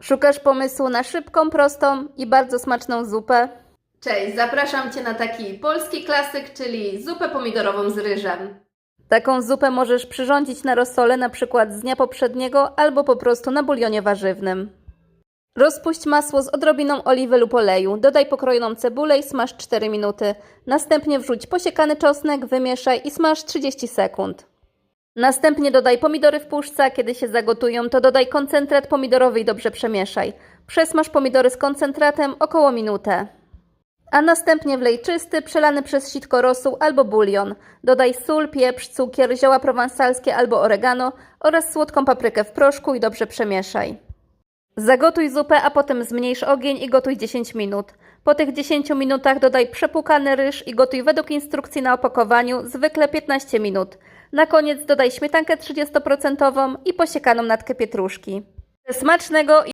Szukasz pomysłu na szybką, prostą i bardzo smaczną zupę? Cześć, zapraszam Cię na taki polski klasyk, czyli zupę pomidorową z ryżem. Taką zupę możesz przyrządzić na rosole na przykład z dnia poprzedniego albo po prostu na bulionie warzywnym. Rozpuść masło z odrobiną oliwy lub oleju, dodaj pokrojoną cebulę i smaż 4 minuty. Następnie wrzuć posiekany czosnek, wymieszaj i smaż 30 sekund. Następnie dodaj pomidory w puszce, kiedy się zagotują, to dodaj koncentrat pomidorowy i dobrze przemieszaj. Przesmaż pomidory z koncentratem około minutę. A następnie wlej czysty, przelany przez sitko rosół albo bulion. Dodaj sól, pieprz, cukier, zioła prowansalskie albo oregano oraz słodką paprykę w proszku i dobrze przemieszaj. Zagotuj zupę, a potem zmniejsz ogień i gotuj 10 minut. Po tych 10 minutach dodaj przepłukany ryż i gotuj według instrukcji na opakowaniu, zwykle 15 minut. Na koniec dodaj śmietankę 30% i posiekaną natkę pietruszki. Smacznego